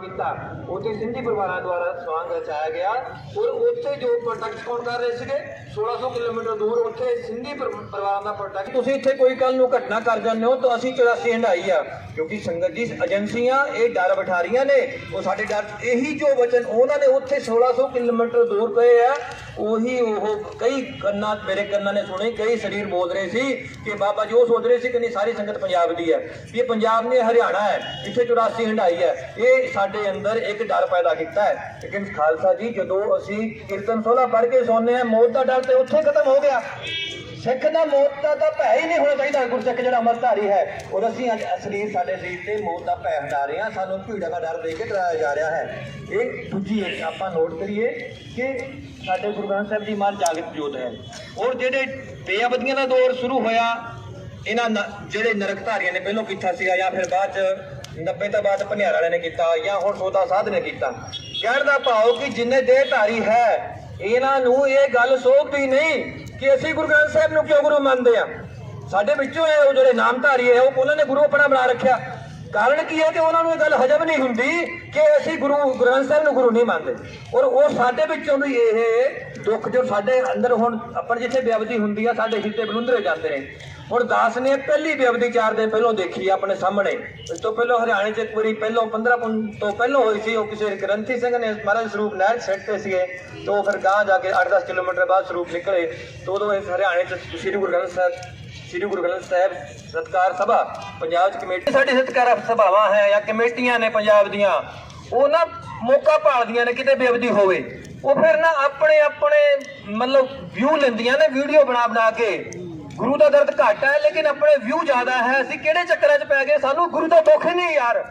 ਕੀਤਾ। ਉੱਥੇ ਸਿੰਧੀ ਪਰਿਵਾਰਾਂ ਦੁਆਰਾ ਸਵਾਂਗ ਰਚਾਇਆ ਗਿਆ। ਔਰ ਉੱਥੇ ਜੋ ਪ੍ਰੋਟੈਕਟ ਕੌਣ ਕਰ ਰਹੇ ਸੀਗੇ? 1600 ਕਿਲੋਮੀਟਰ ਦੂਰ ਉੱਥੇ ਸਿੰਧੀ ਪਰਿਵਾਰਾਂ ਦਾ ਪ੍ਰੋਟੈਕਟ ਤੁਸੀਂ ਇੱਥੇ ਕੋਈ ਕੱਲ ਨੂੰ ਘਟਨਾ ਕਰ ਜਾਂਦੇ ਹੋ ਤਾਂ ਅਸੀਂ 84 ਹੰਡਾਈ ਆ। ਕਿਉਂਕਿ ਸੰਗਤ ਦੀ ਏਜੰਸੀਆਂ ਇਹ ਡਰ ਬਿਠਾ ਰਹੀਆਂ ਨੇ। ਉਹ ਸਾਡੇ ਡਰ ਇਹੀ ਜੋ ਵਚਨ ਉਹਨਾਂ ਨੇ ਉੱਥੇ 1600 ਕਿਲੋਮੀਟਰ ਦੂਰ ਪਏ ਆ। ਉਹੀ ਉਹ ਕਈ ਕੰਨਾਂ, ਮੇਰੇ ਕੰਨਾਂ ਨੇ ਸੁਣੇ, ਕਈ ਸਰੀਰ ਬੋਲ ਰਹੇ ਸੀ ਕਿ ਬਾਬਾ ਜੀ ਉਹ ਸੋਚ ਰਹੇ ਸੀ ਕਿ ਨਹੀਂ, ਸਾਰੀ ਸੰਗਤ ਪੰਜਾਬ ਦੀ ਹੈ। ਵੀ ਇਹ ਪੰਜਾਬ ਨੇ ਹਰਿਆਣਾ ਹੈ, ਇੱਥੇ 84 ਹੰਡਾਈ ਹੈ। ਇਹ ਸਾਡੇ ਅੰਦਰ ਇੱਕ ਡਰ ਪੈਦਾ ਕੀਤਾ ਹੈ। ਲੇਕਿਨ ਖਾਲਸਾ ਜੀ, ਜਦੋਂ ਅਸੀਂ ਕੀਰਤਨ ਸੋਲਾ ਪੜ੍ਹ ਕੇ ਸੌਂਦੇ ਹਾਂ, ਮੌਤ ਦਾ ਡਰ ਤੇ ਉੱਥੇ ਖਤਮ ਹੋ ਗਿਆ। ਸਿੱਖ ਦਾ ਮੌਤ ਦਾ ਤਾਂ ਭੈ ਹੀ ਨਹੀਂ ਹੋਣਾ ਚਾਹੀਦਾ ਗੁਰਸਿੱਖ ਜਿਹੜਾ ਅਮਰਧਾਰੀ ਹੈ। ਔਰ ਅਸੀਂ ਅੱਜ ਅਸਲੀ ਸਾਡੇ ਸਰੀਰ ਤੇ ਮੌਤ ਦਾ ਭੈ ਹਟਾ ਰਹੇ ਹਾਂ। ਸਾਨੂੰ ਭੀੜਾ ਦਾ ਡਰ ਦੇ ਕੇ ਡਰਾਇਆ ਜਾ ਰਿਹਾ ਹੈ। ਇਹ ਦੂਜੀ ਇੱਕ ਆਪਾਂ ਨੋਟ ਕਰੀਏ ਕਿ ਸਾਡੇ ਗੁਰੂ ਗ੍ਰੰਥ ਸਾਹਿਬ ਜੀ ਮਾਨ ਜਾਗਤ ਜੋਤ ਹੈ। ਔਰ ਜਿਹੜੇ ਬੇਅਬਦੀਆਂ ਦਾ ਦੌਰ ਸ਼ੁਰੂ ਹੋਇਆ, ਇਹਨਾਂ ਨ- ਜਿਹੜੇ ਨਰਕਧਾਰੀਆਂ ਨੇ ਪਹਿਲਾਂ ਕੀਤਾ ਸੀਗਾ ਜਾਂ ਫਿਰ ਬਾਅਦ ਚ 90 ਤੋਂ ਬਾਅਦ ਭਨਿਆਰ ਵਾਲਿਆਂ ਨੇ ਕੀਤਾ ਜਾਂ ਹੁਣ ਸੋਦਾ ਸਾਧ ਨੇ ਕੀਤਾ। ਕਹਿਣ ਦਾ ਭਾਵ ਕਿ ਜਿੰਨੇ ਦੇਹਧਾਰੀ ਹੈ ਇਹਨਾਂ ਨੂੰ ਇਹ ਗੱਲ ਸੋਭਦੀ ਨਹੀਂ ਕਿ ਅਸੀਂ ਗੁਰੂ ਗ੍ਰੰਥ ਸਾਹਿਬ ਨੂੰ ਕਿਉਂ ਗੁਰੂ ਮੰਨਦੇ ਆ। ਸਾਡੇ ਵਿੱਚੋਂ ਇਹ ਉਹ ਜਿਹੜੇ ਨਾਮਧਾਰੀ ਹੈ, ਉਹ ਉਹਨਾਂ ਨੇ ਗੁਰੂ ਆਪਣਾ ਬਣਾ ਰੱਖਿਆ। ਕਾਰਨ ਕੀ ਹੈ ਕਿ ਉਹਨਾਂ ਨੂੰ ਇਹ ਗੱਲ ਹਜਮ ਨਹੀਂ ਹੁੰਦੀ ਕਿ ਅਸੀਂ ਗੁਰੂ ਗ੍ਰੰਥ ਸਾਹਿਬ ਨੂੰ ਗੁਰੂ ਨਹੀਂ ਮੰਨਦੇ। ਔਰ ਉਹ ਸਾਡੇ ਵਿੱਚੋਂ ਵੀ ਇਹ ਦੁੱਖ ਜੋ ਸਾਡੇ ਅੰਦਰ ਹੁਣ ਆਪਾਂ ਜਿੱਥੇ ਬੇਅਬਦੀ ਹੁੰਦੀ ਆ, ਸਾਡੇ ਹਿੱਤੇ ਬਲੁੰਦਰੇ ਜਾਂਦੇ ਨੇ। ਹੁਣ ਦਾਸ ਨੇ ਪਹਿਲੀ ਬੇਅਬਦੀ ਚਾਰ ਦਿਨ ਪਹਿਲਾਂ ਦੇਖੀ ਆ ਆਪਣੇ ਸਾਹਮਣੇ। ਇਸ ਤੋਂ ਪਹਿਲਾਂ ਹਰਿਆਣੇ 'ਚ ਇੱਕ ਵਾਰੀ ਪਹਿਲਾਂ 15 ਪੁੰ- ਤੋਂ ਪਹਿਲਾਂ ਹੋਈ ਸੀ, ਉਹ ਕਿਸੇ ਗ੍ਰੰਥੀ ਸਿੰਘ ਨੇ ਮਹਾਰਾਜ ਸਰੂਪ ਨਹਿਰ ਸੈੱਟ ਤੇ ਸੀਗੇ। ਤੇ ਉਹ ਫਿਰ ਗਾਂ ਜਾ ਕੇ 8-10 ਕਿਲੋਮੀਟਰ ਬਾਅਦ ਸਰੂਪ ਨਿਕਲੇ। ਤੇ ਉਦੋਂ ਇਸ ਹਰਿਆਣੇ 'ਚ ਸ੍ਰੀ ਗੁਰੂ ਗ੍ਰੰਥ ਸਾਹਿਬ ਸ੍ਰੀ ਗੁਰੂ ਗ੍ਰੰਥ ਸਾਹਿਬ ਸਤਕਾਰ ਸਭਾ, ਪੰਜਾਬ 'ਚ ਕਮੇਟੀ ਸਾਡੀ ਸਤਕਾਰ ਸਭਾਵਾਂ ਹੈ ਜਾਂ ਕਮੇਟੀਆਂ ਨੇ ਪੰਜਾਬ ਦੀਆਂ, ਉਹ ਨਾ ਮੌਕਾ ਭਾਲਦੀਆਂ ਨੇ ਕਿਤੇ ਬੇਅਬਦੀ ਹੋਵੇ। ਉਹ ਫਿਰ ਨਾ ਆਪਣੇ ਆਪਣੇ ਮਤਲਬ ਵਿਊ ਲੈਂਦੀਆਂ ਨੇ ਵੀਡੀਓ ਬਣਾ ਬਣਾ ਕੇ। ਗੁਰੂ ਦਾ ਦਰਦ ਘੱਟ ਹੈ, ਲੇਕਿਨ ਆਪਣੇ ਵਿਊ ਜ਼ਿਆਦਾ ਹੈ। ਅਸੀਂ ਕਿਹੜੇ ਚੱਕਰਾਂ 'ਚ ਪੈ ਗਏ? ਸਾਨੂੰ ਗੁਰੂ ਦਾ ਦੁੱਖ ਨਹੀਂ ਯਾਰ।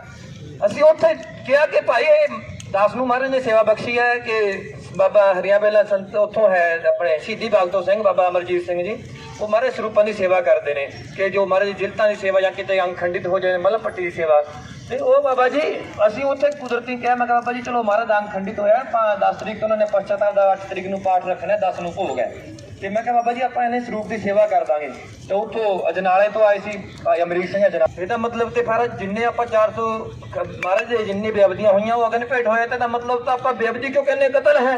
ਅਸੀਂ ਉੱਥੇ ਕਿਹਾ ਕਿ ਭਾਈ, ਇਹ ਦਾਸ ਨੂੰ ਮਹਾਰਾਜ ਨੇ ਸੇਵਾ ਬਖਸ਼ੀ ਹੈ ਕਿ ਬਾਬਾ ਹਰੀਆ ਬੇਲਾ ਸੰਤ ਉੱਥੋਂ ਹੈ, ਆਪਣੇ ਸ਼ਹੀਦੀ ਬਾਗ ਤੋਂ ਸਿੰਘ, ਬਾਬਾ ਅਮਰਜੀਤ ਸਿੰਘ ਜੀ। ਉਹ ਮਹਾਰਾਜ ਸਰੂਪਾਂ ਦੀ ਸੇਵਾ ਕਰਦੇ ਨੇ ਕਿ ਜੋ ਮਹਾਰਾਜ ਜਿਲਤਾਂ ਦੀ ਸੇਵਾ ਜਾਂ ਕਿਤੇ ਅੰਗ ਖੰਡਿਤ ਹੋ ਜਾਏ ਮਤਲਬ ਪੱਟੀ ਦੀ ਸੇਵਾ। ਤੇ ਉਹ ਬਾਬਾ ਜੀ, ਅਸੀਂ ਉੱਥੇ ਕੁਦਰਤੀ ਕਿਹਾ, ਮੈਂ ਕਿਹਾ ਬਾਬਾ ਜੀ, ਚਲੋ ਮਹਾਰਾਜ ਦਾ ਅੰਗ ਖੰਡਿਤ ਹੋਇਆ, ਆਪਾਂ 10 ਤਰੀਕ ਤੋਂ ਉਹਨਾਂ ਨੇ ਪਛਤਾਪ ਦਾ 8 ਤਰੀਕ ਨੂੰ ਪਾਠ ਰੱਖਣਾ 10 ਨੂੰ ਭੋਗ ਹੈ। ਤੇ ਮੈਂ ਕਿਹਾ, ਬਾਬਾ ਜੀ, ਆਪਾਂ ਇਹਨੇ ਸਰੂਪ ਦੀ ਸੇਵਾ ਕਰ ਦਾਂਗੇ। ਤੇ ਉੱਥੋਂ ਅਜਨਾਲੇ ਤੋਂ ਆਏ ਸੀ, ਭਾਈ ਅਮਰੀਕ ਸਿੰਘ ਅਜਨਾਲੇ। ਇਹਦਾ ਮਤਲਬ ਤੇ ਫਿਰ ਜਿੰਨੇ ਆਪਾਂ 400 ਮਹਾਰਾਜ ਦੇ ਜਿੰਨੀ ਬੇਅਬਦੀਆਂ ਹੋਈਆਂ, ਉਹ ਅਗਨ ਭੇਟ ਹੋਇਆ, ਤੇ ਦਾ ਮਤਲਬ ਤਾਂ ਆਪਾਂ ਬੇਅਬਦੀ ਕਿਉਂ ਕਹਿੰਦੇ ਕਤਲ ਹੈ।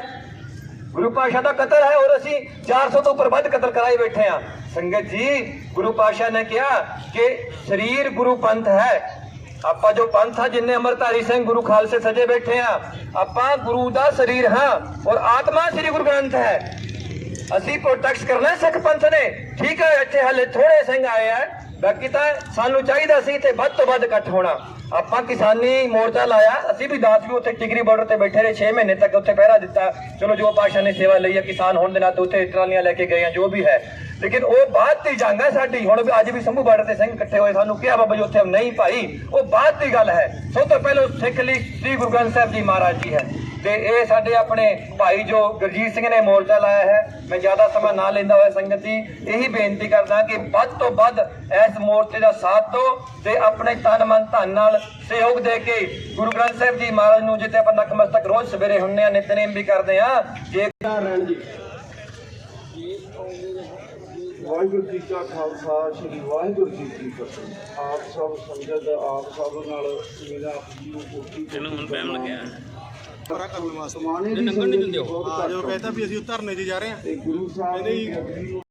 ਗੁਰੂ ਪਾਸ਼ਾ ਦਾ ਕਤਲ ਹੈ ਔਰ ਅਸੀਂ 400 ਤੋਂ ਉੱਪਰ ਵੱਧ ਕਤਲ ਕਰਾਈ ਬੈਠੇ ਆ ਸੰਗਤ ਜੀ, ਗੁਰੂ ਪਾਸ਼ਾ ਨੇ ਕਿਹਾ ਕਿ ਸਰੀਰ ਗੁਰੂ ਪੰਥ ਹੈ। ਆਪਾਂ ਜੋ ਪੰਥ ਆ, ਜਿੰਨੇ ਅਮਰਧਾਰੀ ਸਿੰਘ ਗੁਰੂ ਖਾਲਸੇ ਸਜੇ ਬੈਠੇ ਆ ਆਪਾਂ ਗੁਰੂ ਦਾ ਸਰੀਰ ਹਾਂ ਔਰ ਆਤਮਾ ਸ੍ਰੀ ਗੁਰੂ ਗ੍ਰੰਥ ਹੈ। ਅਸੀਂ ਪ੍ਰੋਟੈਕਟ ਕਰਨਾ ਹੈ ਨੇ ਠੀਕ ਹੈ, ਇੱਥੇ ਹਲੇ ਥੋੜੇ ਸਿੰਘ ਆਏ ਆ। ਬਾਕੀ ਤਾਂ ਸਾਨੂੰ ਚਾਹੀਦਾ ਸੀ ਤੇ ਵੱਧ ਤੋਂ ਵੱਧ ਇਕੱਠ ਹੋਣਾ। ਆਪਾਂ ਕਿਸਾਨੀ ਮੋਰਚਾ ਲਾਇਆ। ਅਸੀਂ ਵੀ ਦਾਸ ਵੀ ਉੱਥੇ ਟਿਗਰੀ ਬਾਰਡਰ ਤੇ ਬੈਠੇ ਰਹੇ। 6 ਮਹੀਨੇ ਤੱਕ ਉੱਥੇ ਪਹਿਰਾ ਦਿੱਤਾ। ਚਲੋ, ਜੋ ਪਾਸ਼ਾ ਨੇ ਸੇਵਾ ਲਈ ਹੈ, ਕਿਸਾਨ ਹੋਣ ਦੇ ਨਾਤੇ ਉੱਥੇ ਟਰਾਲੀਆਂ ਲੈ ਕੇ ਗਏ ਆ, ਜੋ ਵੀ ਹੈ। ਲੇਕਿਨ ਉਹ ਬਾਅਦ ਦੀ ਜੰਗ ਹੈ ਸਾਡੀ। ਹੁਣ ਵੀ ਅੱਜ ਵੀ ਸੰਭੂ ਬਾਰਡਰ ਤੇ ਸਿੰਘ ਇਕੱਠੇ ਹੋਏ। ਸਾਨੂੰ ਕਿਹਾ, ਬਾਬਾ ਜੀ, ਉੱਥੇ ਨਹੀਂ ਭਾਈ। ਉਹ ਬਾਅਦ ਦੀ ਗੱਲ ਹੈ। ਸਭ ਤੋਂ ਪਹਿਲਾਂ ਸਿੱਖ ਲਈ ਸ੍ਰੀ ਗੁਰੂ ਗ੍ਰੰਥ ਸਾਹਿਬ ਜੀ ਮਹਾਰਾਜ ਜੀ ਹੈ। ਤੇ ਇਹ ਸਾਡੇ ਆਪਣੇ ਭਾਈ ਜੋ ਗੁਰਜੀਤ ਸਿੰਘ ਨੇ ਮੋਰਚਾ ਲਾਇਆ ਹੈ ਮੈਂ ਜ਼ਿਆਦਾ ਸਮਾਂ ਨਾ ਲੈਂਦਾ ਹੋਇਆ ਸੰਗਤ ਜੀ ਇਹੀ ਬੇਨਤੀ ਕਰਦਾ ਕਿ ਵੱਧ ਤੋਂ ਵੱਧ ਇਸ ਮੋਰਚੇ ਦਾ ਸਾਥ ਦਿਓ ਤੇ ਆਪਣੇ ਤਨ ਮਨ ਧਨ ਨਾਲ ਸਹਿਯੋਗ ਦੇ ਕੇ ਗੁਰੂ ਗ੍ਰੰਥ ਸਾਹਿਬ ਜੀ ਮਹਾਰਾਜ ਨੂੰ ਜਿੱਥੇ ਆਪਾਂ ਨਖਮਸਤਕ ਰੋਜ਼ ਸਵੇਰੇ ਹੁੰਨੇ ਆ ਨਿਤਨੇਮ ਵੀ ਕਰਦੇ ਆ ਜੇ ਰਹਿਣ ਜੀ ਵਾਹਿਗੁਰੂ ਜੀ ਕਾ ਖਾਲਸਾ ਸ੍ਰੀ ਵਾਹਿਗੁਰੂ ਜੀ ਕੀ ਫਤਿਹ। ਆਪ ਸਭ ਸੰਗਤ ਆਪ ਸਭ ਨਾਲ ਮੇਰਾ ਜੀਵ ਕੋਟੀ ਤੈਨੂੰ ਹੁਣ ਟਾਈਮ ਲੱਗਿਆ। ਕਰਨ ਵਾਸਤੇ ਸਮਾਨੇ ਦੀ ਲੰਘਣ ਨਹੀਂ ਦਿੰਦੇ ਉਹ। ਜੋ ਕਹਿੰਦਾ ਵੀ ਅਸੀਂ ਧਰਨੇ ਤੇ ਜਾ ਰਹੇ ਹਾਂ ਤੇ ਗੁਰੂ ਸਾਹਿਬ ਜੀ,